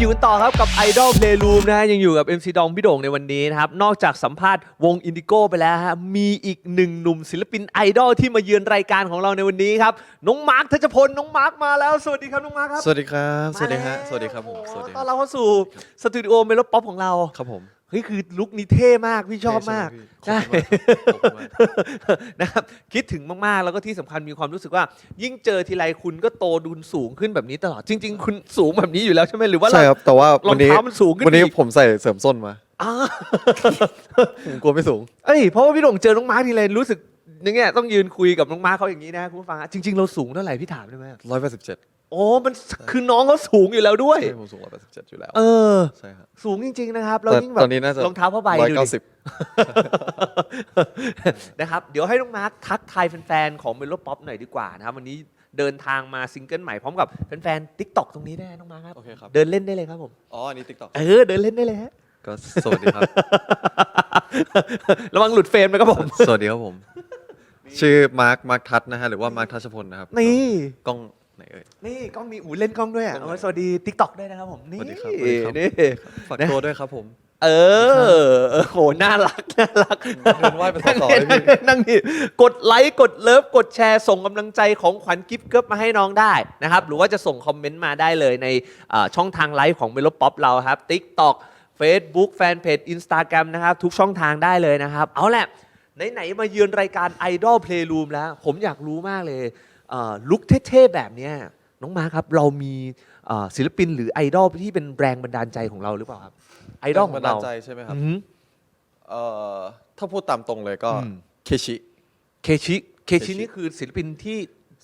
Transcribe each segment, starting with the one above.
อยู่กันต่อครับกับ Idol Playroom นะฮะยังอยู่กับ MC ดองพี่โด่งในวันนี้นะครับ นอกจากสัมภาษณ์วงอินดิโก้ไปแล้วฮะมีอีกหนึ่งหนุ่มศิลปินไอดอลที่มาเยือนรายการของเราในวันนี้ครับ น้องมาร์คทัชพลน้องมาร์คมาแล้ว สวัสดีครับน้องมาร์คครับสวัสดีครับ สวัสดีฮะ มาแล้วสวัสดีครับผม สวัสดีคต้อรันบรับเข้าสู่สตูดิโอเมโลป๊อปของเรา ครับผม เฮ้ยคือลุคนี้เท่มากพี่ชอบมาก ใช่ใช่ไหมพี่ขอบคุณมากครับขอบคุณมาก นะครับคิดถึงมากๆ แล้วก็ที่สำคัญมีความรู้สึกว่า ยิ่งเจอทีไรคุณก็โตดุนสูงขึ้นแบบนี้ตลอดจริง ๆ คุณสูงแบบนี้อยู่แล้วใช่ไหมหรือว่าใช่ครับ แต่ว่ารอวังนนี้เท้ามันสูงขึ้นวันนี้อีก ผมใส่เสริมส้นมาอ่าผมกลัวไม่สูง เอ้ยเพราะว่าพี่หลงเจอน้องมาร์คทีไรรู้สึกอย่างเงี้ยต้องยืนคุยกับน้องมาร์คเขาอย่างนี้นะคุณผู้ฟังฮะจริง ๆ เราสูงเท่าไหร่พี่ถามได้ไหม187 โอ้มันคือน้องเขาสูงอยู่แล้วด้วย ใช่ผมสูง187อยู่แล้วเออ ใช่ครับสูงจริง ๆ นะครับแล้วแต่ยิ่งแบตบอนนี้น่าจะรองเท้าผ้าใบดูดิ190นะครับ เดี๋ยวให้น้องมาร์คทักทายแฟนๆ ของเมโลป๊อปหน่อยดีกว่านะครับ วันนี้เดินทางมาซิงเกิลใหม่พร้อมกับแฟนๆ t ิ k t o k ตรงนี้ได้น้องมาร์คครับ โอเคครับ เดินเล่นได้เลยครับผม อ๋อ อันนี้ TikTok เออ เดินเล่นได้เลยฮะ ก็สวัสดีครับ ระวังหลุดเฟรมนะครับผม สวัสดีครับผม ชื่อมาร์ค มาร์คทัศน์นะฮะ หรือว่ามาร์คทัชพลนะครับนี่ กล้องไหน เอ่ย นี่กล้องมีอูเล่นกล้องด้วยอะกล้องไหน เอาไว้สวัสดี t ิ k t o k ด้วยนะครับผมนี่สวัสดีครับสวัสดีครับ นี่ฝากตัวด้วยครับผมเออเออโหน่ารักน่ารักเดินไหว้เป็นต่อๆเลยพี่ นั่งนี่กดไลค์กดเลิฟกดแชร์ส่งกำลังใจของขวัญกิฟต์เกิฟมาให้น้องได้นะครับ หรือว่าจะส่งคอมเมนต์มาได้เลยในเอ่อช่องทางไลฟ์ของเมโลป๊อปเราครับ TikTok Facebook Fanpage Instagram นะครับ ทุกช่องทางได้เลยนะครับ เอาแหละ ไหน ๆ มาเยือนรายการ Idol Playroom แล้ว ผมอยากรู้มากเลยเอ่อ ลุคเท่ๆแบบเนี้ยน้องมาครับเรามีเอ่อศิลปินหรือไอดอลที่เป็นแรงบันดาลใจของเราหรือเปล่าครับ ไอดอลของบันเราดาลใจใช่ไหมครับอือหือเอ่อถ้าพูดตามตรงเลยก็อืม เคชิ เคชิเคชิเคชินี่คือศิลปินที่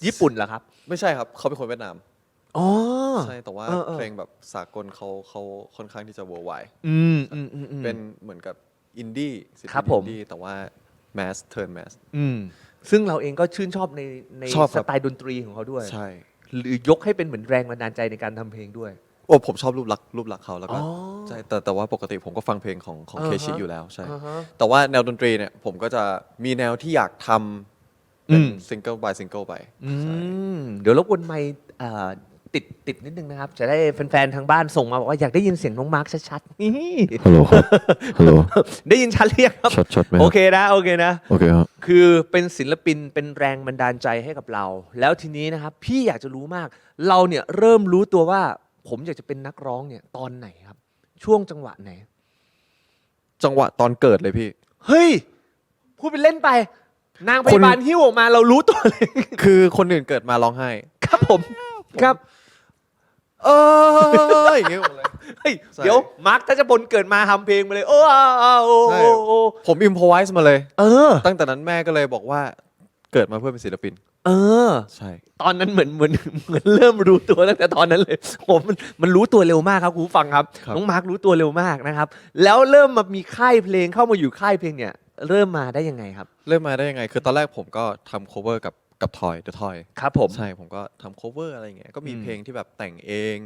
ญี่ปุ่นเหรอครับไม่ใช่ครับเขาเป็นคนเวียดนาม อ๋อ ใช่แต่ว่าเออเออ เพลงแบบสากลเขาเขาค่อนข้างที่จะ worldwide อืมอืมอืมอืม เป็นเหมือนกับอินดี้ศิลครับปินผม อินดี้แต่ว่าแมสเทิร์นแมสอืม ซึ่งเราเองก็ชื่นชอบในในชอบคสรับ ไตล์ดนตรีของเขาด้วย ใช่ หรือยกให้เป็นเหมือนแรงบันดาลใจในการทำเพลงด้วย โอ้ผมชอบรูปลักษณ์รูปลักษณ์เขาแล้วก็อ๋อใช่แต่แต่ว่าปกติผมก็ฟังเพลงของของอ่าเคฮะ ชิอยู่แล้วใช่ อ่าฮะ แต่ว่าแนวดนตรีเนี่ยผมก็จะมีแนวที่อยากทำเป็นอืม ซิงเกิล by ซิงเกิลไปอืใช่ มเดี๋ยวรบกวนไมค์เอ่อ ติดติดนิดนึงนะครับ จะได้แฟนๆทางบ้านส่งมาบอกว่าอยากได้ยินเสียงน้องมาร์คชัดๆนี่ฮัลโหลครับฮัลโหลได้ยินชัดเรียงครับ ช็อตช็อตไหมโอรับเคนะโอเคนะ โอเคครับ คือเป็นศิลปินเป็นแรงบันดาลใจให้กับเรา แล้วทีนี้นะครับ พี่อยากจะรู้มาก เราเนี่ยเริ่มรู้ตัวว่า ผมอยากจะเป็นนักร้องเนี่ยตอนไหนครับ ช่วงจังหวะไหน จังหวะตอนเกิดเลยพี่ เฮ้ย พูดเป็นเล่นไป นางพยาบาลหิ้วออกมาเรารู้ตัวเลย คือคนอื่นเกิดมาร้องไห้ ครับผม ครับ เอออย่างเงี้ยหมดเลย เฮ้ยใช่ เดี๋ยวมาร์คทัชพลเกิดมาทำเพลงมาเลยโอ้อ้าวอ้าวโอ้ใช่โอ้โอ้ผมอิมพอไวส์มาเลย เออ ตั้งแต่นั้นแม่ก็เลยบอกว่าเกิดมาเพื่อเป็นศิลปิน เออ ใช่ ตอนนั้นเหมือนเหมือนเหมือนเริ่มรู้ตัวตั้งแต่ตอนนั้นเลยผมมันมันรู้ตัวเร็วมากครับคุณผู้ฟังครับครับ น้องมาร์ครู้ตัวเร็วมากนะครับ แล้วเริ่มมามีค่ายเพลงเข้ามาอยู่ค่ายเพลงเนี่ย เริ่มมาได้ยังไงครับ เริ่มมาได้ยังไง คือตอนแรกผมก็ทำ cover กับ กับทอยเดอะทอยครับผม ใช่ผมก็ทำ cover อะไรอย่างเงี้ยก็มีอืม เพลงที่แบบแต่งเอง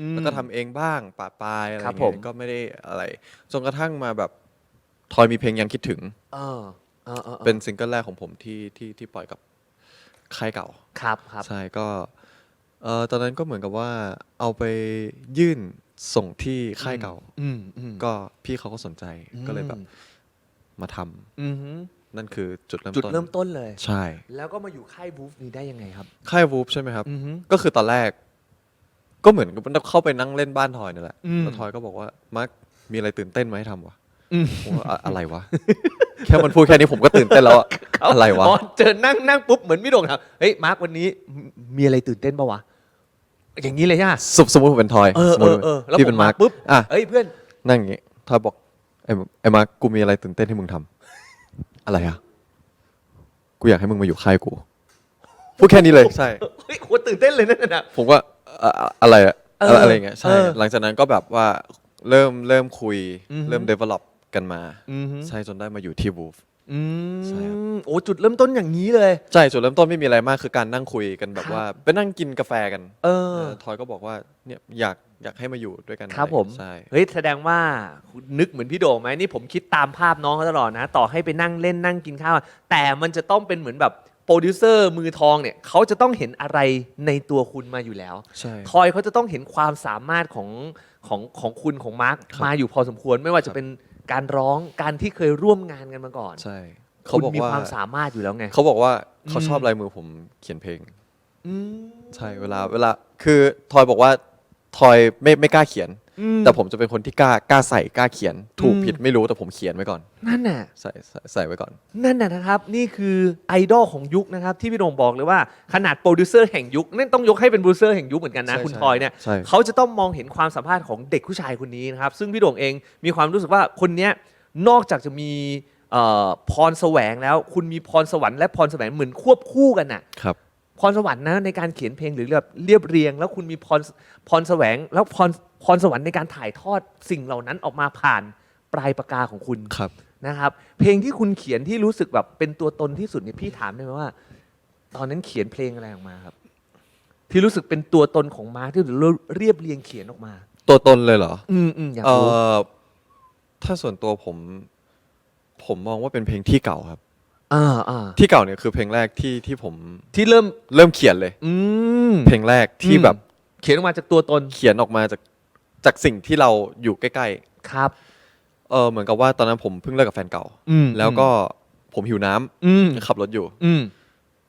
อืม แล้วก็ทำเองบ้างปะปายอะไรครับเงี้ผมยก็ไม่ได้อะไรจนกระทั่งมาแบบทอยมีเพลงยังคิดถึง เออเออออออเป็นซิงเกิลแรกของผมที่ที่ที่ปล่อยกับค่ายเก่า ครับครับ ใช่ก็เออตอนนั้นก็เหมือนกับว่าเอาไปยื่นส่งที่ค่ายเก่า อืมอืมก็พี่เขาก็สนใจก็เลยแบบมาทำ อืมฮึ นั่นคือจุดเริ่มจุดต้นเริ่มต้นเลย ใช่ แล้วก็มาอยู่ค่ายบูฟนี้ได้ยังไงครับ ค่ายวูฟใช่ไหมครับ อืมฮึ ก็คือตอนแรก ก็เหมือนกับเข้าไปนั่งเล่นบ้านทอยนี่แหละอืมแล้วทอยก็บอกว่ามาร์คมีอะไรตื่นเต้นไหมาให้ทำวะอืม ผมว่าอะอะไรวะ แค่มันพูดแค่นี้ผมก็ตื่นเต้นแล้วอะอะไรวะอ๋อเจอนั่งนั่งปุ๊บเหมือนพี่โด่งครับเฮ้ยมาร์ควันนี้มมีอะไรตื่นเต้นปะวะอย่างนี้เลยใช่ไหมสมสมมติผมเป็นทอยเออสมมติเออเออแล้วพี่เป็นผมมามาร์คปุ๊บอะเฮ้ยเพื่อน นั่งอย่างงี้ทอยบอกไอ้ไอ้มาร์คกูมีอะไรตื่นเต้นให้มึงทำ อะไรอะกูอยากให้มึงมาอยู่ค่ายกูพูดแค่นี้เลยใช่ เฮ้ยโคตรตื่นเต้นเลยนั่นน่ะผมก็อะอะอะไรอะเอออะไรอย่างเงี้ยใช่เออหลังจากนั้นก็แบบว่าเริ่มเริ่มคุยอือฮึเริ่ม develop กันมา อืมฮึ ใช่จนได้มาอยู่ที่ Wolf อืใช่ครับ มโอ้จุดเริ่มต้นอย่างนี้เลย ใช่จุดเริ่มต้นไม่มีอะไรมากคือการนั่งคุยกันแบครับบว่าไปนั่งกินกาแฟกันเออ เออทอยก็บอกว่าเนี่ยอยากอยากให้มาอยู่ด้วยกันครับอะไผม ใช่ เฮ้ยแสดงว่าคุณนึกเหมือนพี่โด่งไหมนี่ผมคิดตามภาพน้องเขาตลอดนะ ต่อให้ไปนั่งเล่นนั่งกินข้าว แต่มันจะต้องเป็นเหมือนแบบโปรดิวเซอร์มือทองเนี่ยเขาจะต้องเห็นอะไรในตัวคุณมาอยู่แล้ว ใช่ ทอยเขาจะต้องเห็นความสามารถของของของคุณของมาร์คครับมาอยู่พอสมควร ไม่ว่าจะเป็น การร้องการที่เคยร่วมงานกันมาก่อนใช่คุเขาณบอกมีว่าความสามารถอยู่แล้วไง เขาบอกว่าเขาอืมชอบลายมือผมเขียนเพลง อืม ใช่เวลาเวลาคือทอยบอกว่าทอยไม่ไม่กล้าเขียนอืม แต่ผมจะเป็นคนที่กล้ากล้าใส่กล้าเขียน ถูกอืมผิดไม่รู้แต่ผมเขียนไว้ก่อน นั่นน่ะ ใส่ใส่ใส่ไว้ก่อน นั่นน่ะนะครับ นี่คือไอดอลของยุคนะครับ ที่พี่โดงบอกเลยว่าขนาดโปรดิวเซอร์แห่งยุคนั่นต้องยกให้เป็นโปรดิวเซอร์แห่งยุคเหมือนกันนะ ใช่คุณใช่ทอยเนี่ยใช่ เขาจะต้องมองเห็นความสามารถของเด็กผู้ชายคนนี้นะครับ ซึ่งพี่โด่งเองมีความรู้สึกว่าคนเนี้ยนอกจากจะมีเอ่อพรแสวงแล้ว คุณมีพรสวรรค์และพรแสวงเหมือนควบคู่กันน่ะ ครับ พรสวรรค์นะในการเขียนเพลงหรือแบบเรียบเรียง แล้วคุณมีพรพรแสวงแล้วพร พรสวรรค์ในการถ่ายทอดสิ่งเหล่านั้นออกมาผ่านปลายปากกาของคุณครับ นะครับ เพลงที่คุณเขียนที่รู้สึกแบบเป็นตัวตนที่สุดเนี่ยพี่ถามได้ไหมว่า ตอนนั้นเขียนเพลงอะไรออกมาครับ ที่รู้สึกเป็นตัวตนของมาร์คที่เราเรียบเรียงเขียนออกมา ตัวตนเลยเหรอ อืมอืมอยากเอ่รู้อถ้าส่วนตัวผม ผมมองว่าเป็นเพลงที่เก่าครับ อ่าอ่าที่เก่าเนี่ยคือเพลงแรกที่ที่ผมที่เริ่ม เริ่มเขียนเลย อืมเพลงแรกที่อืมแบบเขียนออกมาจากตัวตน เขียนออกมาจาก จากสิ่งที่เราอยู่ใกล้ครับ ๆ เออเหมือนกับว่าตอนนั้นผมเพิ่งเลิกกับแฟนเก่า อืม แล้วก็ผมหิวน้ำอืมขับรถอยู่ อืม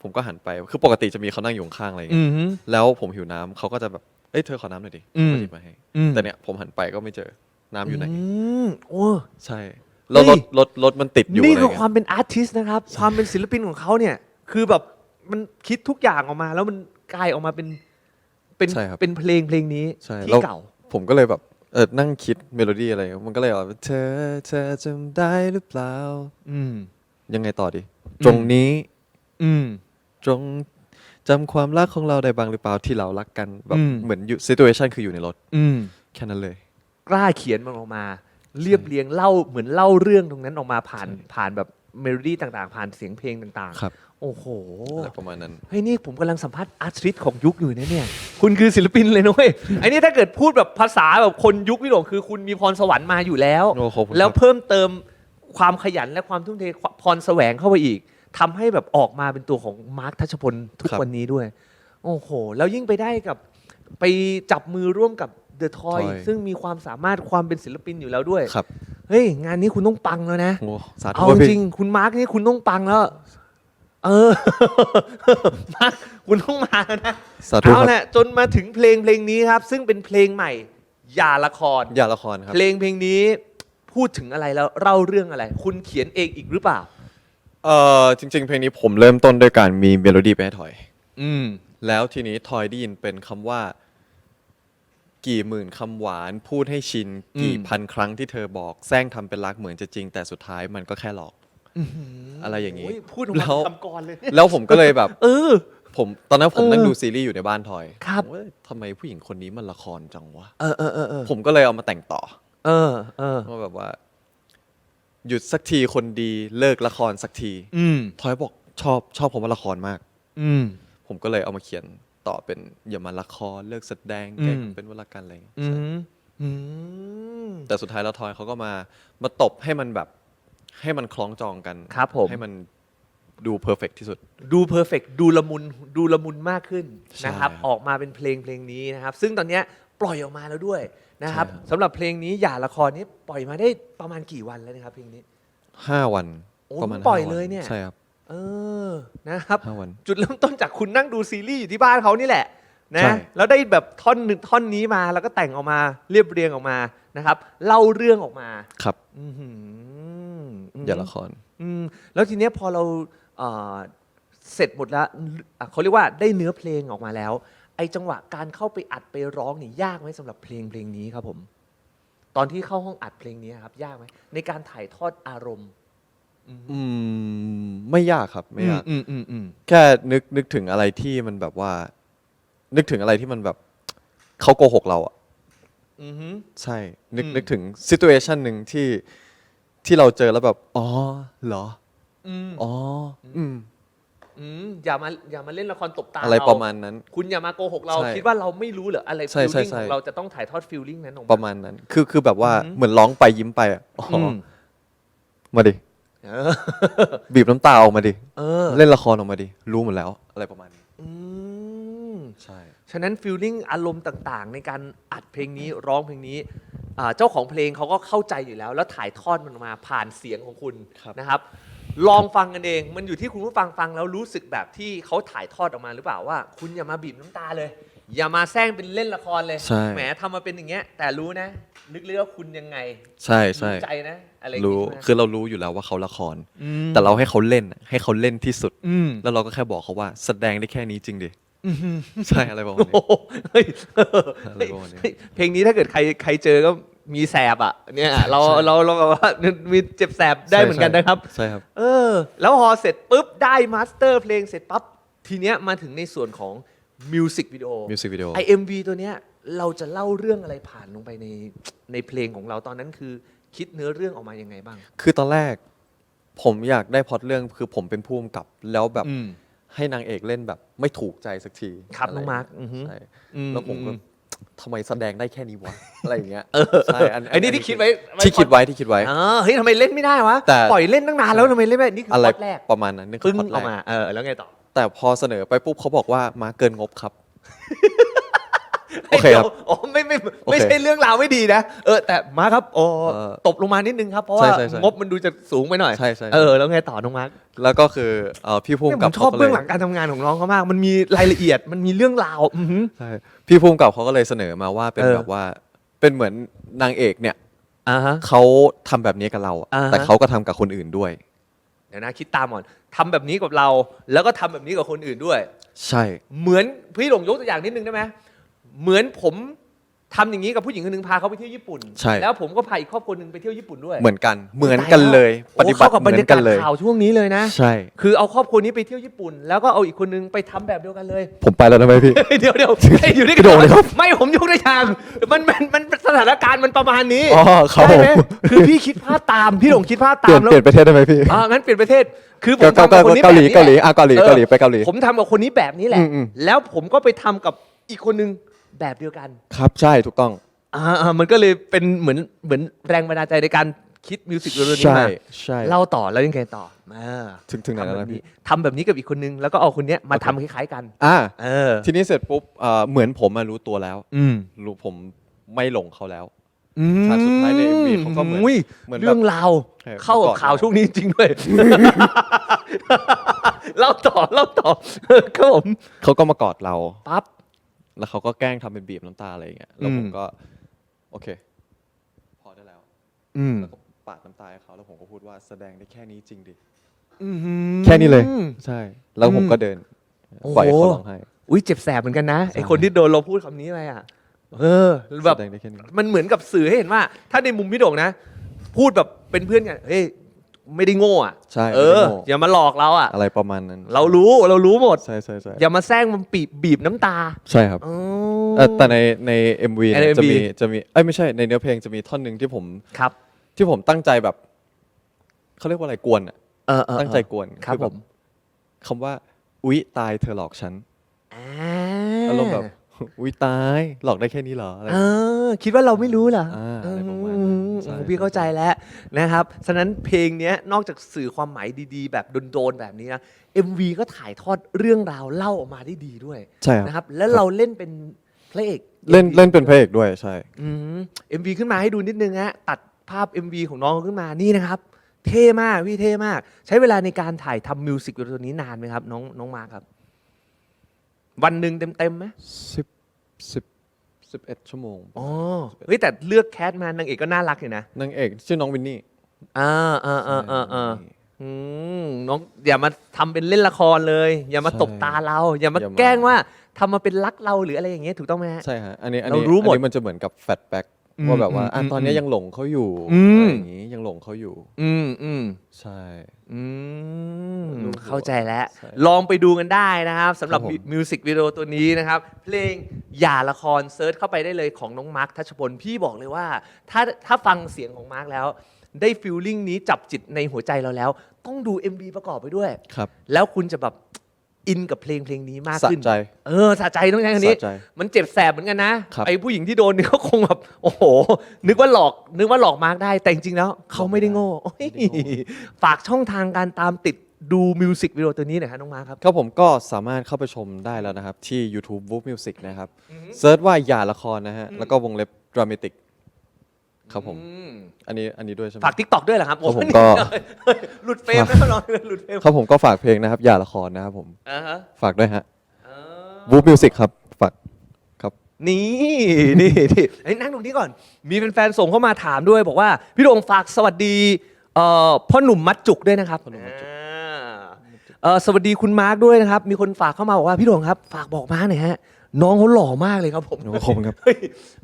ผมก็หันไป คือปกติจะมีเขานั่งอยู่ข้างๆอะไรอย่างอืเงี้ยม แล้วผมหิวน้ำเขาก็จะแบบ เอ้ยเธอขอน้ำหน่อยดิอืมก็หยิบมาให้ อืมแต่เนี่ยผมหันไปก็ไม่เจอ น้ำอยู่ไหนอืมโอ้ ใช่แล้วเฮ้รยถรถรถมันติดอยู่นี่อะไรคือเงี้ความเป็นอาร์ติสนะครับ ความเป็นศิลปินของเขาเนี่ย คือแบบมันคิดทุกอย่างออกมา แล้วมันกลายออกมาเป็นเป็นใช่ครับเป็นเพลงเพลงนี้ใช่ที่แล้วเก่า ผมก็เลยแบบเออนั่งคิดเมโลดี้อะไร มันก็เลยแบบเธอเธอจำได้หรือเปล่า อืม ยังไงต่อดี ตรงนี้ อืมตรงจำความรักของเราได้บ้างหรือเปล่าที่เรารักกันแบบอืม เหมือนอยู่ซิ t u a t i o n คืออยู่ในรถ อืม แค่นั้นเลย กล้าเขียนมันออกมา เรียบเรียงเล่าเหมือนเล่าเรื่องตรงนั้นออกมาผ่านใช่ผ่านแบบเมโลดี้ต่างๆ ผ่านเสียงเพลงต่างครับๆ โอ้โหอะไรประมาณนั้น เฮ้ยนี่ผมกำลังสัมภาษณ์อาร์ติสต์ของยุคอยู่นะเนี่ย คุณคือศิลปินเลยนะเว้ยไอ้นี่ถ้าเกิดพูดแบบภาษาแบบคนยุคพี่หลงคือคุณมีพรสวรรค์มาอยู่แล้ว โอ้ขอบคุณครับ แล้วเพิ่มเติมความขยันและความทุ่มเทพรแสวงเข้าไปอีกทำให้แบบออกมาเป็นตัวของมาร์คทัชพลทุกครับวันนี้ด้วย โอ้โห แล้วยิ่งไปได้กับไปจับมือร่วมกับเดอะทอย Toy ซึ่งมีความสามารถความเป็นศิลปินอยู่แล้วด้วยครับเฮ้ยงานนี้คุณต้องปังแล้วนะ โอ้สาธุเอาว้ยจพี่ริงๆคุณมาร์คนี่คุณต้องปังแล้ว เออ มาร์คคุณต้องมาแล้วนะสาธุเอาครับละจนมาถึงเพลงเพลงนี้ครับ ซึ่งเป็นเพลงใหม่ อย่าละคร อย่าละครครับ เพลงเพลงนี้พูดถึงอะไรแล้วเล่าเรื่องอะไร คุณเขียนเองอีกหรือเปล่า เออจริง ๆ เพลงนี้ผมเริ่มต้นด้วยการมีเมโลดี้ไปให้ทอย อืม แล้วทีนี้ทอยได้ยินเป็นคำว่า กี่หมื่นคำหวานพูดให้ชิน อืม กี่พันครั้งที่เธอบอกแซงทำเป็นรักเหมือนจะจริง แต่สุดท้ายมันก็แค่หลอก อะไรอย่างนี้โพูดออกแล้มาวคำกรเลย แล้วผมก็เลยแบบ เออ ผมตอนนั้นผมเออนั่งดูซีรีส์อยู่ในบ้านทอยครับ ผมว่าทำไมผู้หญิงคนนี้มันละครจังวะ เออเออเออเออผมก็เลยเอามาแต่งต่อเออเออว่าแบบว่า หยุดสักทีคนดีเลิกละครสักทีอืมทอยบอกชอบชอบผมว่าละครมาก อืม ผมก็เลยเอามาเขียนต่อเป็นอย่ามาละครเลิกแสดงอืม แกล้งเป็นวรรณกันอะไรอย่างเงี้ยอืใช่มอืมแต่สุดท้ายแล้วทอยเขาก็มามาตบให้มันแบบ ให้มันคล้องจองกันครับผม ให้มันดูเพอร์เฟกที่สุด ดูเพอร์เฟกดูละมุนดูละมุนมากขึ้นใช่นะครับครับ ออกมาเป็นเพลงเพลงนี้นะครับ ซึ่งตอนเนี้ยปล่อยออกมาแล้วด้วยนะครับใช่ครับ สำหรับเพลงนี้อย่าละครนี้ปล่อยมาได้ประมาณกี่วันแล้วนะครับเพลงนี้ ห้าวันโอ้ประมาณปล่อยห้าวันเลยเนี่ย ใช่ครับ เออนะครับ ห้าวันจุดเริ่มต้นจากคุณนั่งดูซีรีส์อยู่ที่บ้านเขานี่แหละนะใช่ แล้วได้แบบท่อนหนึ่งท่อนนี้มาแล้วก็แต่งออกมาเรียบเรียงออกมานะครับ เล่าเรื่องออกมา ครับ อื้อหือ อย่าละคร อืมแล้วทีเนี้ยพอเราเอ่อเสร็จหมดแล้วอะเขาเรียกว่าได้เนื้อเพลงออกมาแล้ว ไอจังหวะการเข้าไปอัดไปร้องนี่ยากไหมสำหรับเพลงเพลงนี้ครับผม ตอนที่เข้าห้องอัดเพลงนี้ครับ ยากไหมในการถ่ายทอดอารมณ์อืมไม่ยากครับไม่ยาก อืมอืมอืมแค่นึกนึกถึงอะไรที่มันแบบว่า นึกถึงอะไรที่มันแบบ เขาโกหกเราอะ อืมอืมใช่ นึกอืม นึกถึงซิตูเอชันหนึ่งที่ ที่เราเจอแล้วแบบ อ๋อเหรอ อืมอ๋อ อืม อืมอย่ามาอย่ามาเล่นละครตบตาอะไรเประมาณนั้น คุณอย่ามาโกหกเราใช่คิดว่าเราไม่รู้เหรออะไรใช่ฟีลใช่ลิ่งใช่ ของเราจะต้องถ่ายทอดฟีลลิ่งนั้นออกมาประมาณนั้น คือคือแบบว่าอืมเหมือนร้องไปยิ้มไปอะอ๋ออมมาดิ เออบีบน้ำตาออกมาดิ เออเล่นละครออกมาดิ รู้หมดแล้ว อะไรประมาณนี้ อืม ใช่ ฉะนั้นฟีลลิ่งอารมณ์ต่างๆ ในการอัดเพลงนี้ร้องเพลงนี้อ่า เจ้าของเพลงเขาก็เข้าใจอยู่แล้ว แล้วถ่ายทอดมันออกมาผ่านเสียงของคุณครับนะครับ ลองฟังกันเองมันอยู่ที่คุณผู้ฟังฟังแล้วรู้สึกแบบที่เขาถ่ายทอดออกมาหรือเปล่าว่า คุณอย่ามาบีบน้ำตาเลย อย่ามาแซงเป็นเล่นละครเลยใช่แหมทำมาเป็นอย่างเงี้ย แต่รู้นะลึกๆว่าคุณยังไง ใช่ใช่รู้ใจนะอะไรอย่างรู้งี้ใช่ไหมคือเรารู้อยู่แล้วว่าเขาละครอืมแต่เราให้เขาเล่นอะให้เขาเล่นที่สุดอืมแล้วเราก็แค่บอกเขาว่าแสดงได้แค่นี้จริงดิ ใช่อะไรประมาณโอ้นี้โหเฮ้ยอะไรประมาณนี้ เฮ้ยเพลงนี้ถ้าเกิดใครใครเจอก็มีแสบอะ เนี่ยเราใช่เราเราแบบว่ามีเจ็บแสบได้เหมือนกันนะครับ ใช่ครับ เออ แล้วพอเสร็จปุ๊บได้มาสเตอร์เพลงเสร็จปั๊บทีเนี้ยมาถึงในส่วนของมิวสิกวิดีโอมิวสิกวิดีโอไอเอ็มวีตัวเนี้ยเราจะเล่าเรื่องอะไรผ่านลงไปในในเพลงของเราตอนนั้นคือคิดเนื้อเรื่องออกมายังไงบ้าง คือตอนแรก ผมอยากได้พล็อตเรื่องคือผมเป็นผู้กำกับแล้วแบบ อืม ให้นางเอกเล่นแบบ ไม่ถูกใจสักทีครับะไน้องมาร์คอือฮึ ใช่อืมแล้วผมก็อืมทำไมแสดงได้แค่นี้วะ อะไรอย่างเงี้ยเออใช่อันไอ้นี่ที่คิดไว้ที่คิดไว้ที่คิดไว้ เออเฮ้ยทำไมเล่นไม่ได้วะ แต่ ปล่อยเล่นตั้งนานแล้วทำไมเล่นไม่ได้นี่คืออะไรพล็อตแรกประมาณนั้นนี่คืปึ้องพล็อตอแรอกกมาเออแล้วไงต่อ แต่พอเสนอไปปุ๊บเขาบอกว่ามาเกินงบครับ โอเคครับดี๋ยวอ๋อไม่ไม่โอเคไม่ใช่เรื่องราวไม่ดีนะ เออ แต่มาร์คครับโอ้เออตบลงมานิดนึงครับ เพราะว่าใช่ใช่ใช่งบมันดูจะสูงไปหน่อย ใช่ใช่เออ แล้วไงต่อน้องมาร์คแล้วก็คือเอ่อพี่ภูมิเนี่ยผกับมชอบขาก็ลยเบื้องหลังการทำงานของน้องเขามาก มันมีรายละเอียด มันมีเรื่องราวอือหือใช่พี่ภูมิกับเขาก็เลยเสนอมาว่าเป็นเออแบบว่า เป็นเหมือนนางเอกเนี่ยอ่าฮะเขาทำแบบนี้กับเราอะอ่าฮะแต่เขาก็ทำกับคนอื่นด้วยเดี๋ยวนะคิดตามก่อนทำแบบนี้กับเรา แล้วก็ทำแบบนี้กับคนอื่นด้วย ใช่ เหมือนพี่หลงยกตัวอย่างนิดนึงได้ไหม เหมือนผมทำอย่างนี้กับผู้หญิงคนหนึงพาเขาไปเที่ยวญี่ปุ่น ใช่ แล้วผมก็พาอีกครอบครัวหนึ่งไปเที่ยวญี่ปุ่นด้วยเหมือนกันเหมือนกันเลยโอ้ปฏิบัติเข้ากับบรเหรมือยานกากัศนเลย ข่าวช่วงนี้เลยนะ ใช่ คือเอาครอบครัวนี้ไปเที่ยวญี่ปุ่น แล้วก็เอาอีกคนนึงไปทำแบบเดียวกันเลย ผมไปแล้วนะไหมพี่เดี๋ยวเดี๋ยวให้อยู่ด้วยกระโดดเลยครับไม่ผมยกตัวอย่างมันมันมันสถานการณ์มันประมาณนี้อ๋อครับได้ไหมผม คือพี่คิดภาพตามพี่หลงคิดภาพเปลี่ตายนมแล้วเปลี่ยนประเทศได้ไหมพี่อ่างั้นเปลี่ยนประเทศ คือผมเกาทำกับคนนี้เกาหลีแบบนี้เกาหลีแะอะเกาหลีออเกาหลีไปเกาหลี ผมทำกับคนนี้แบบนี้แหละ อืมอืม แล้วผมก็ไปทำกับอีกคนนึง แบบเดียวกันครับใช่ถูกต้องอ่าอ่ามันก็เลยเป็นเหมือนเหมือนแรงบันดาลใจในการคิดมิวสิกวิดีโอนี้ใช่มาใช่เล่าต่อแล้วยังไงต่อมาถึงถึงไหนทำแล้วแบบนะนี้พี่ทำแบบนี้กับอีกคนนึง แล้วก็เอาคนเนี้ยมาทำคล้ายๆกัน อ่าเออ ทีนี้เสร็จปุ๊บเอ่อเหมือนผมมารู้ตัวแล้ว อืมรู้ผมไม่หลงเขาแล้วอืมฉากสุดท้ายใน MV เขาก็เหมือนยเหมือนแบบเรื่องราวเออเข้ากับกอดข่าวเราช่วงนี้จริงด้วย เล่าต่อเล่าต่อครับผมเขาก็มากอดเรา ปั๊บ แล้วเขาก็แกล้งทำเป็นบีบน้ำตาอะไรอย่างเงี้ยแล้วผมอืม ก็โอเค พอได้แล้ว อืมแล้วก็ปาดน้ำตาให้เขาแล้วผมก็พูดว่าแสดงได้แค่นี้จริงดิอื้อหือแค่นี้เลยใช่ แล้วผมก็เดินโอ้โห ปล่อยให้เขาร้องไห้ อุ้ยเจ็บแสบเหมือนกันนะไอใช่คนที่โดนเราพูดคำนี้ไปอะ เออแบบ แสดงได้แค่นี้ มันเหมือนกับสื่อให้เห็นว่า ถ้าในมุมพี่โด่งนะ พูดแบบเป็นเพื่อนกันเฮ้ย ไม่ได้โง่อะใช่เอไม่อได้โง่ อย่ามาหลอกเราอะ อะไรประมาณนั้นเรารู้เรารู้หมด ใช่ใช่ใช่อย่ามาแซงมันปีบบีบน้ำตาใช่ครับ อ๋อ เออแต่ในใน MV ในเนี่ย MV จะมีจะมีเอ้ยไม่ใช่ในเนื้อเพลงจะมีท่อนหนึ่งที่ผมครับ ที่ผมตั้งใจแบบเขาเรียกว่าอะไรกวนอะเออเออตั้งใจกวนครับอแผมคำว่า อุ๊ยตายเธอหลอกฉันอ่าอารมณ์แบบอุ๊ยตายหลอกได้แค่นี้เหรออะไร เออคิดว่าเราไม่รู้เหรออ่าเออะไรอประมาณนั้น ใช่ พี่เข้าใจแล้วนะครับ ฉะนั้นเพลงเนี้ยนอกจากสื่อความหมายดีๆ แบบโดนๆแบบนี้นะ MV ก็ถ่ายทอดเรื่องราวเล่าออกมาได้ดีด้วยใช่ครับ นะครับ แล้วเราเล่นเป็นพระเอก เล่นเล่นเป็นพระเอกด้วยใช่ อืม MV ขึ้นมาให้ดูนิดนึงฮะตัดภาพ MV ของน้องขึ้นมานี่นะครับ เท่มากพี่เท่มาก ใช้เวลาในการถ่ายทำมิวสิกวิดีโอตัวนี้นานไหมครับ น้องน้องมาร์คครับ วันหนึ่งเต็มๆไหมสิบสิบ สิบเอ็ดชั่วโมงอ๋อเฮ้ยแต่เลือกแคสมานางเอกก็น่ารักอยู่นะนางเอกชื่อน้องวินนี่อ่าอ่าอ่าอ่าอ่าอืมน้องอย่ามาทำเป็นเล่นละครเลย อย่ามาใช่ตบตาเราอย่ามาอย่ามาแกล้งว่าทำมาเป็นรักเราหรืออะไรอย่างเงี้ยถูกต้องไหมฮะใช่ฮะอันนี้อันเรานี้รู้หมดอันนี้มันจะเหมือนกับแฟลชแบ็กอืม ว่าแบบว่าอะอืมตอนนี้อืมยังหลงเขาอยู่อืม อะไรอย่างงี้ยังหลงเขาอยู่ อืมอืมใช่ อืมรู้เข้าใจแล้ว ใช่ลองไปดูกันได้นะครับสำหรับครับผม มิวสิกวิดีโอตัวนี้นะครับ เพลงอย่าละครเซิร์ชเข้าไปได้เลยของน้องมาร์คทัชพลพี่บอกเลยว่า ถ้าถ้าฟังเสียงของมาร์คแล้ว ได้ฟิลลิ่งนี้จับจิตในหัวใจเราแล้ว ต้องดู MV ประกอบไปด้วย ครับ แล้วคุณจะแบบ อินกับเพลงเพลงนี้มากสะขึ้น ใจ เออสะใจต้องใช้คำนี้ สะใจมันเจ็บแสบเหมือนกันนะครับ ไอ้ผู้หญิงที่โดนเนี่ยเขาคงแบบโอ้โห นึกว่าหลอก นึกว่าหลอกมาร์กได้แต่จริงๆแล้วเขาไม่ได้โง่โอ้ยฝากช่องทางการตามติดดูมิวสิกวิดีโอตัวนี้หน่อยครับน้องมาร์คครับ ครับผมก็สามารถเข้าไปชมได้แล้วนะครับ ที่ YouTube w o of Music นะครับเซิร์ชว่าอย่าละครนะฮะ แล้วก็วงเล็บ dramatic ครับผม อืมอันนี้อันนี้ด้วยใช่ไหม ฝากทิกตอกด้วยเหรอครับครับผมโอ้ยก็ หลุดเฟรมแล้วน้องหลุดเฟรมครับผมก็ฝากเพลงนะครับ อย่าละครนะครับผม อ่าฮะฝากด้วยฮะอ่า w o o f Music ครับ ฝากครับ นี่ นี่นี่เฮ้ยนั่งตรงนี้ก่อน มีแฟนๆส่งเข้ามาถามด้วย บอกว่า พี่โดงฝากสวัสดีเอ่อพ่อหนุ่มมัดจุกด้วยนะครับพ่อหนุ่มมัดจุกอ่าเอ่อสวัสดีคุณมาร์คด้วยนะครับ มีคนฝากเข้ามาบอกว่าพี่โดงครับ ฝากบอกมาร์คหน่อยฮะ น้องเขาหล่อมากเลยครับผมโอ้ขอบคุณครับ เฮ้ย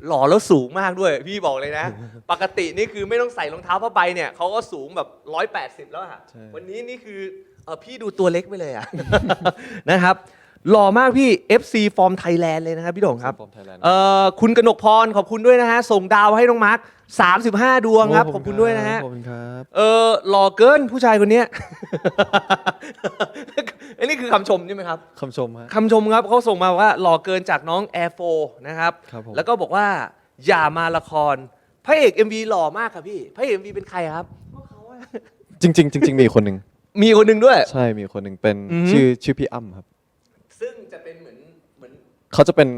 หล่อแล้วสูงมากด้วย พี่บอกเลยนะ ปกตินี่คือไม่ต้องใส่รองเท้าผ้าใบเนี่ยเขาก็สูงแบบ 180 แล้วอะใช่วันนี้นี่คือเออพี่ดูตัวเล็กไปเลยอะ นะครับ หล่อมากพี่ FC Form Thailand เลยนะครับพี่โด่งครับ Form Thailand เอ่อคุณกนกพรขอบคุณด้วยนะฮะ ส่งดาวให้น้องมาร์ค35 ดวงครับ ขอบคุณด้วยนะฮะ ขอบคุณครับเออหล่อเกินผู้ชายคนเนี้ย อันนี้คือคำชมใช่ไหมครับคำชมฮะ คำชมครับเขาส่งมาว่าหล่อเกินจากน้อง Air 4นะครับ ครับผม แล้วก็บอกว่า อย่ามาละครพระเอก MV หล่อมากครับพี่พระเอก MV เป็นใครครับ จริงๆจริงๆมีคนหนึ่งมีคนหนึ่งด้วย ใช่มีคนหนึ่งเป็นอือฮึชื่อชื่อพี่อ้ำครับ ซึ่งจะเป็นเหมือนเหมือน เขาจะเป็น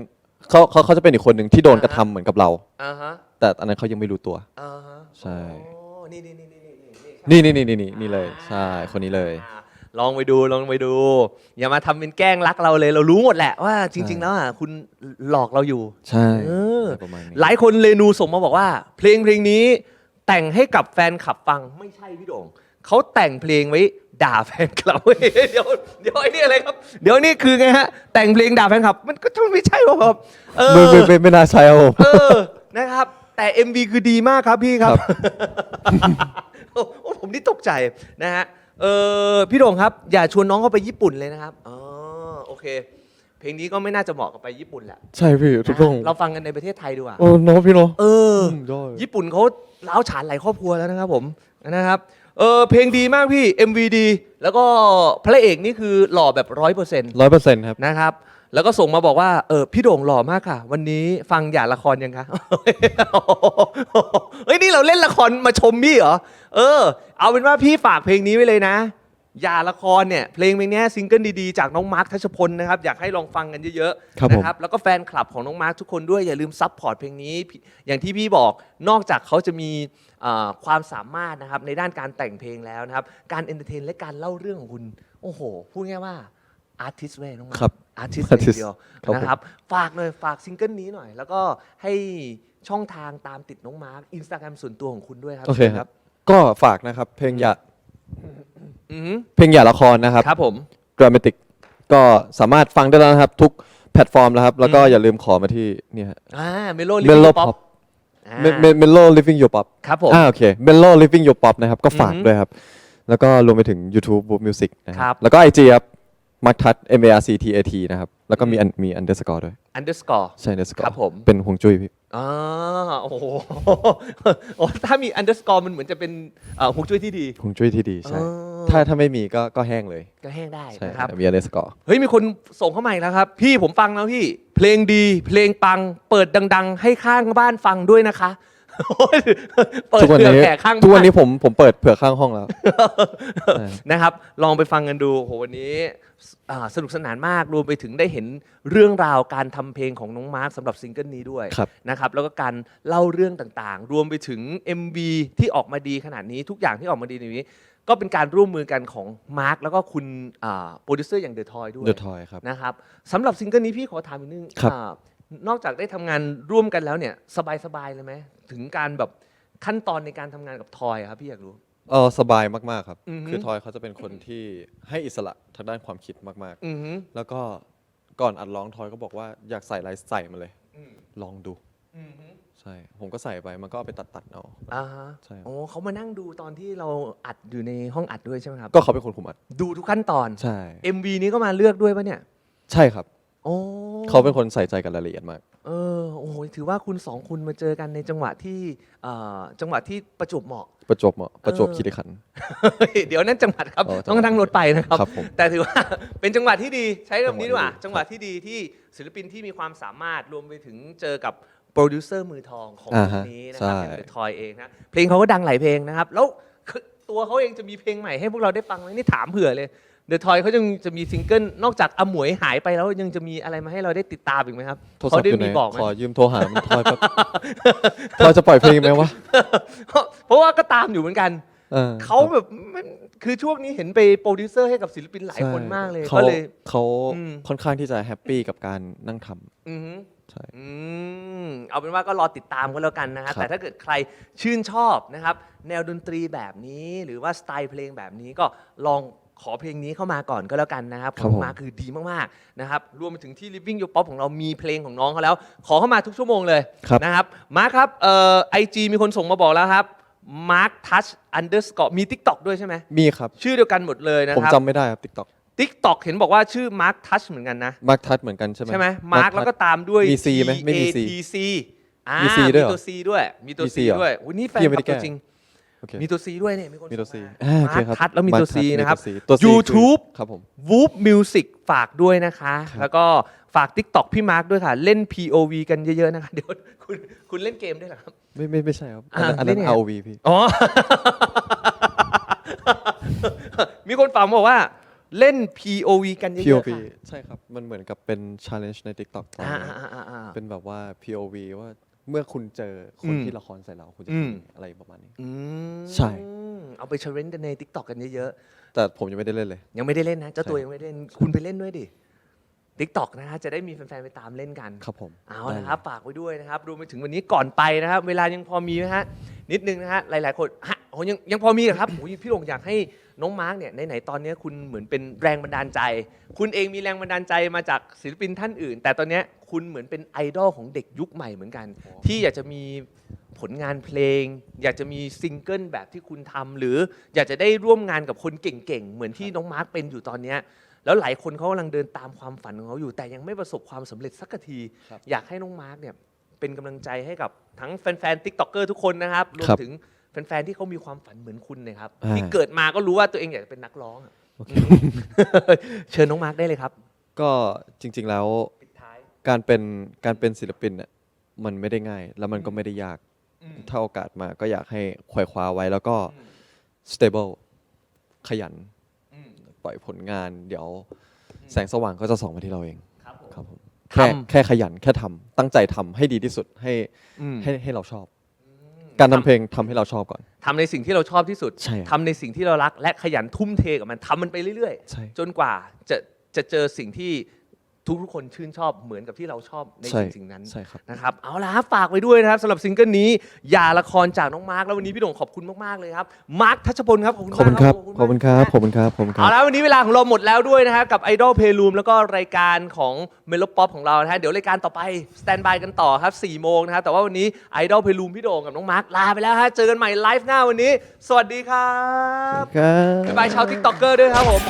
เขาเขาเขาจะเป็นอีกคนหนึ่งที่โดนอ่าฮะกระทำเหมือนกับเรา อ่าฮะแต่อันนั้นเขายังไม่รู้ตัว อ่าฮะใช่ โอ้นี่นี่นี่นี่นี่นี่นี่นี่นี่นี่นี่เลยใช่คนนี้เลย อ่าลองไปดูลองไปดู อย่ามาทำเป็นแกล้งรักเราเลย เรารู้หมดแหละว่าจริงใช่ๆแล้วอะคุณหลอกเราอยู่ ใช่เออ ประมาณนี้หลายคนเรนูส่งมาบอกว่า เพลงเพลงนี้แต่งให้กับแฟนคลับฟังไม่ใช่พี่โด่งเขาแต่งเพลงไว้ ด่าแฟนคลับเดี๋ยวเดี๋ยวไอ้นี่อะไรครับ เดี๋ยวนี่คือไงฮะ แต่งเพลงด่าแฟนคลับ มันก็ต้องไม่ใช่หรอกครับเออ ไม่ไม่ไม่ไม่น่าใช่ครับผม เออ นะครับ แต่ MV คือดีมากครับพี่ครับ โอ้โอ้ผมนี่ตกใจนะฮะ เออพี่โด่งครับ อย่าชวนน้องเขาไปญี่ปุ่นเลยนะครับ อ๋อ โอเค เพลงนี้ก็ไม่น่าจะเหมาะกับไปญี่ปุ่นแหละใช่พี่ทุกท่องเราฟังกันในประเทศไทยดีกว่า โอ้เน้องพี่เน้องเออมยอดญี่ปุ่นเขาล้าวฉานหลายครอบครัวแล้วนะครับผมนะครับ เออเพลงดีมากพี่ MV ดีแล้วก็พระเอกนี่คือหล่อแบบร้อยเปอร์เซ็นต์ร้อยเปอร์เซ็นต์ครับ นะครับ แล้วก็ส่งมาบอกว่าเออพี่โด่งหล่อมากค่ะ วันนี้ฟังอย่าละครยังคะเฮ้ยนี่เราเล่นละครมาชมพี่เหรอเออ เอาเป็นว่าพี่ฝากเพลงนี้ไว้เลยนะ อย่าละครเนี่ยเพลงเพลงเนี้ยซิงเกิลดีๆ จากน้องมาร์คทัชพลนะครับอยากให้ลองฟังกันเยอะครับๆผม นะครับแล้วก็แฟนคลับของน้องมาร์คทุกคนด้วยอย่าลืมซัพพอร์ตเพลงนี้พี่อย่างที่พี่บอกนอกจากเขาจะมีเอ่อความสามารถนะครับในด้านการแต่งเพลงแล้วนะครับการเอนเตอร์เทนและการเล่าเรื่องของคุณโอ้โหพูดง่ายว่าอาร์ติสเว้ยน้องมาร์ค ครับ อาร์ติส artist เดียวครับผม นะครับ ฝากหน่อยฝากซิงเกิลนี้หน่อย แล้วก็ให้ช่องทางตามติดน้องมาร์คอินสตาแกรมส่วนตัวของคุณด้วยครับโอเคครับ ก็ฝากนะครับเพลงอย่า อือหือเพลงอย่าละครนะครับ ครับผม dramatic ก็สามารถฟังได้แล้วนะครับ ทุกแพลตฟอร์มแล้วครับ แล้วก็อืมอย่าลืมขอมาที่เนี่ยฮะอ่าเมโล Mellow Pop เมโล living your pop ครับผม อ่าโอเคเมโล living your pop นะครับ ก็ฝากอือฮึด้วยครับ แล้วก็รวมไปถึง YouTube Book Music นะคครัรับ บ แล้วก็ IG ครับ m a r k t a t M A R C T A T นะครับ แล้วก็มีอันมี underscore ด้วย underscore ใช่ underscore ครับผม เป็นฮวงจุ้ยพี่ อ่าโอ้โหโอ้ถ้ามี underscore มันเหมือนจะเป็นเอ่อฮวงจุ้ยที่ดีฮวงจุ้ยที่ดีใช่ อ๋อถ้าถ้าไม่มีก็ก็แห้งเลย ก็แห้งได้ใช่นะครับมี underscore เฮ้ย มีคนส่งเข้ามาอีกแล้วครับ พี่ผมฟังแล้วพี่ เพลงดี เพลงปัง เปิดดัง ๆ ให้ข้างบ้านฟังด้วยนะคะโอ้ย เปิดทุกวันเผื่อนี้แผ่ข้างทุกวันบ้านนี้ผมผมเปิดเผื่อข้างห้องแล้วใช่นะครับ ลองไปฟังกันดูโหวันนี้อ่าสนุกสนานมากรวมไปถึงได้เห็นเรื่องราวการทำเพลงของน้องมาร์คสำหรับซิงเกิลนี้ด้วยครับ นะครับ แล้วก็การเล่าเรื่องต่างๆ รวมไปถึง MV ที่ออกมาดีขนาดนี้ทุกอย่างที่ออกมาดีในนี้ ก็เป็นการร่วมมือกันของมาร์คแล้วก็คุณโปรดิวเซอร์อย่างเดอะทอยด้วย The Toy ครับ นะครับสำหรับซิงเกิลนี้พี่ขอถามอีกนึงครับอา นอกจากได้ทำงานร่วมกันแล้วเนี่ยสบายๆเลยไหมถึงการแบบขั้นตอนในการทำงานกับทอยอะครับพี่อยากรู้เออสบายมากๆครับอือฮึคือทอยเขาจะเป็นคนที่ให้อิสระทางด้านความคิดมากอือหือๆแล้วก็ก่อนอัดร้องทอยก็บอกว่าอยากใส่อะไรใส่มาเลยอืมลองดูอือหือใช่ผมก็ใส่ไปมันก็เอาไปตัดๆเอาอ่าฮะใช่โอ้เขามานั่งดูตอนที่เราอัดอยู่ในห้องอัดด้วยใช่ไหมครับก็เขาเป็นคนคุมอัดดูทุกขั้นตอนใช่ MV นี้ก็มาเลือกด้วยปะเนี่ย ใช่ครับ โอ้เขาเป็นคนใส่ใจกับรายละเอียดมาก เออโอ้โหถือว่าคุณสองคุณมาเจอกันในจังหวะที่เอ่อจังหวะที่ประจวบเหมาะ ประจวบเหมาะประจวบเออคีรีขันธ์ เดี๋ยวนั้นจังหวัดครับอ๋อจังหวัดต้องนั่งรถไปนะครับ ครับผมแต่ถือว่า เป็นจังหวะที่ดีใช้คำนี้ดีกว่า จัจังงหหวะวะที่ที่ดีดีที่ศิลปินที่มีความสามารถรวมไปถึงเจอกับโปรดิวเซอร์มือทองของอ่ายุคฮะนี้นะครับใช่ อย่างเดอะทอยเองนะเพลงเขาก็ดังหลายเพลงนะครับ แล้วคือตัวเขาเองจะมีเพลงใหม่ให้พวกเราได้ฟังไหมนี่ถามเผื่อเลย เดอะทอยเขายังจะมีซิงเกิลนอกจากอมวยหายไปแล้วยังจะมีอะไรมาให้เราได้ติดตามอีกไหมครับโทรศัเขาพท์ได้อยู่ไหนมีบอกไหม ขอยืมโทรหามันทอยแบบ ทอยจะปล่อยเพลงไหมวะเพราะว่าก็ตามอยู่เหมือนกัน ออเขาแบบมันคือช่วงนี้เห็นไปโปรดิวเซอร์ให้กับศิลปินหลายคนมากเลยเขาก็เลย เขาอืม ค่อนข้างที่จะแฮปปี้กับการนั่งทำ อือหือใช่อืมเอาเป็นว่าก็รอติดตามกันแล้วกันนะครับครับแต่ถ้าเกิดใครชื่นชอบนะครับ แนวดนตรีแบบนี้หรือว่าสไตล์เพลงแบบนี้ก็ลอง ขอเพลงนี้เข้ามาก่อนก็แล้วกันนะครับครับของมาคือดีมากๆนะครับรวมไปถึงที่ Living Your Pop ของเรามีเพลงของน้องเขาแล้ว ขอเข้ามาทุกชั่วโมงเลยครับนะครับมาร์คครับเอ่อไอจีมีคนส่งมาบอกแล้วครับ Mark Touch Underscore มี TikTok ด้วยใช่ไหมมีครับ ชื่อเดียวกันหมดเลยนะผมครับจำไม่ได้ครับ TikTok TikTok เห็นบอกว่าชื่อ Mark Touch เหมือนกันนะ มาร์คทัชเหมือนกันใช่ไหม ใช่ไหมมาร์ก Touch แล้วก็ตามด้วย มี C ไหมไม่มี C TATC อ่ามี C ด้วยเหรอตัว C ด้วยมีตัว มี C C เหรอด้วยอุ้ยนี่แฟนพี่คไม่ลับได้แก้ตัวจริง โอเคมีตัว C ด้วยเนี่ยมีคนมีตัว C ส่งอ่าโอมาเคครับทัดแล้วมีตัว C Mark Touch นะครับมีตัว C ตัว C YouTube ครับผม Whoop Music ฝากด้วยนะคะ ครับ แล้วก็ฝาก TikTok พี่มาร์กด้วยค่ะ เล่น POV กันเยอะๆนะคะ เดี๋ยวคุณคุณเล่นเกมด้วยเหรอครับ ไม่ไม่ไม่ใช่ครับอันนั้นอ่าอันนั้นเล่นไง ROV พี่ อ๋อ มีคนฝากมาบอกว่าเล่น POV กันเยอะ POV ๆค่ะใช่ครับ มันเหมือนกับเป็น challenge ใน TikTok ตอนอ่านี้อ่าอ่าอ่า เป็นแบบว่า POV ว่า เมื่อคุณเจอคนอืมที่ละครใส่เราคุณจะอืมเป็นยังไงอะไรประมาณนี้ อืมใช่ เอาไปเช l รนกันใน TikTok กันเยอะๆแต่ผมยังไม่ได้เล่นเลยยังไม่ได้เล่นนะเจ้าตัวใช่ยังไม่ได้เล่น คุณไปเล่นด้วยดิทิกตอกนะฮะจะได้มีแฟนๆไปตามเล่นกัน ครับผมเอาได้ละครับฝากไว้ด้วยนะครับรวมไปถึงวันนี้ก่อนไปนะครับ เวลายังพอมีนะฮะนิดนึงนะฮะหลาย ๆ คนฮะโอ้ยังยังพอมีเหรอครับโอ้ยพี่หลงอยากให้ น้องมาร์กเนี่ยไหนๆตอนนี้คุณเหมือนเป็นแรงบันดาลใจ คุณเองมีแรงบันดาลใจมาจากศิลปินท่านอื่น แต่ตอนเนี้ยคุณเหมือนเป็นไอดอลของเด็กยุคใหม่เหมือนกัน ที่อยากจะมีผลงานเพลง อยากจะมีซิงเกิลแบบที่คุณทำหรืออยากจะได้ร่วมงานกับคนเก่งๆ เหมือนที่น้องมาร์กเป็นอยู่ตอนเนี้ยแล้วหลายคนเขากำลังเดินตามความฝันของเขาอยู่ แต่ยังไม่ประสบความสำเร็จสักที ครับ อยากให้น้องมาร์กเนี่ยเป็นกำลังใจให้กับทั้งแฟนๆ t ิ k t o k เกอร์ทุกคนนะครับรวมครับถึง แฟนๆที่เขามีความฝันเหมือนคุณเนะครับ อ่า ที่เกิดมาก็รู้ว่าตัวเองอยากจะเป็นนักร้องอะโอเคเชิญน้องมาร์กได้เลยครับก็จริง ๆแล้วปิดท้ายการเป็นการเป็นศิลปินเนี่ยมันไม่ได้ง่าย แล้วมันก็ไม่ได้ยากถ้าโอกาสมาก็อยากให้ควายคว้าไว้แล้วก็ stable ขยันปล่อยผลงาน เดี๋ยวแสงสว่างก็จะส่องมาที่เราเองครับผม ครับผมทำแค่แค่ขยันแค่ทำตั้งใจทำให้ดีที่สุดให้อืมให้ให้เราชอบ การทำเพลงทำให้เราชอบก่อน ทำในสิ่งที่เราชอบที่สุดใช่ครับ ทำในสิ่งที่เรารักและขยันทุ่มเทกับมันทำมันไปเรื่อย ใช่ ๆ จนกว่าจะจะเจอสิ่งที่ ทุกๆคนชื่นชอบเหมือนกับที่เราชอบในใช่ สิ่งสิ่งนั้นใช่ครับ นะครับเอาละครับฝากไว้ด้วยนะครับสำหรับซิงเกิลนี้อย่าละครจากน้องมาร์คแล้ววันนี้พี่โด่งขอบคุณมากๆเลยครับมาร์คทัชพลครับขอบคุณขอบคุณครับมากขอบคุณครับ ขอบคุณครับ ขอบคุณครัเอาบละวันนี้เวลาของเราหมดแล้วด้วยนะครับกับ Idol Playroom แล้วก็รายการของเมโลป๊อปของเรานะฮะเดี๋ยวรายการต่อไปสแตนบายกันต่อครับ4โมงนะครับแต่ว่าวันนี้ Idol Playroom พี่โด่งกับน้องมาร์คลาไปแล้วฮะเจอกันใหม่ไลฟ์หน้าวันนี้ สวัสดีครับครับ บ๊ายบายชาวทิกตอกเกอร์ด้วยครับผม